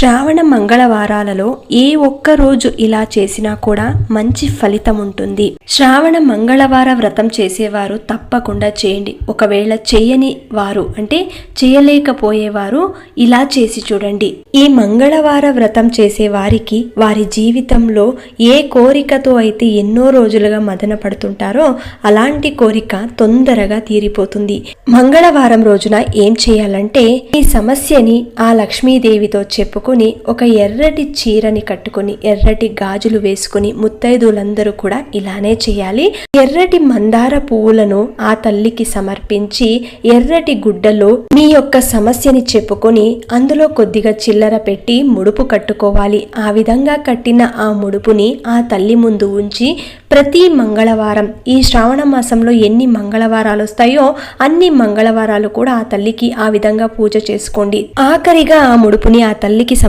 శ్రావణ మంగళవారాలలో ఏ ఒక్క రోజు ఇలా చేసినా కూడా మంచి ఫలితం ఉంటుంది. శ్రావణ మంగళవార వ్రతం చేసేవారు తప్పకుండా చేయండి. ఒకవేళ చేయని వారు అంటే చేయలేకపోయేవారు ఇలా చేసి చూడండి. ఈ మంగళవార వ్రతం చేసే వారికి వారి జీవితంలో ఏ కోరికతో అయితే ఎన్నో రోజులుగా మదన పడుతుంటారో అలాంటి కోరిక తొందరగా తీరిపోతుంది. మంగళవారం రోజున ఏం చేయాలంటే ఈ సమస్యని ఆ లక్ష్మీదేవితో చెప్పుకొని ఒక ఎర్రటి చీరని కట్టుకొని ఎర్రటి గాజులు వేసుకుని ముత్తైదులందరూ కూడా ఇలానే చేయాలి. ఎర్రటి మందార పువ్వులను ఆ తల్లికి సమర్పించి ఎర్రటి గుడ్డలో మీ యొక్క సమస్యని చెప్పుకొని అందులో కొద్దిగా చిల్లర పెట్టి ముడుపు కట్టుకోవాలి. ఆ విధంగా కట్టిన ఆ ముడుపుని ఆ తల్లి ముందు ఉంచి ప్రతి మంగళవారం ఈ శ్రావణ మాసంలో ఎన్ని మంగళవారాలు వస్తాయో అన్ని మంగళవారాలు కూడా ఆ తల్లికి ఆ విధంగా పూజ చేసుకోండి. ఆఖరిగా ఆ ముడుపుని ఆ తల్లికి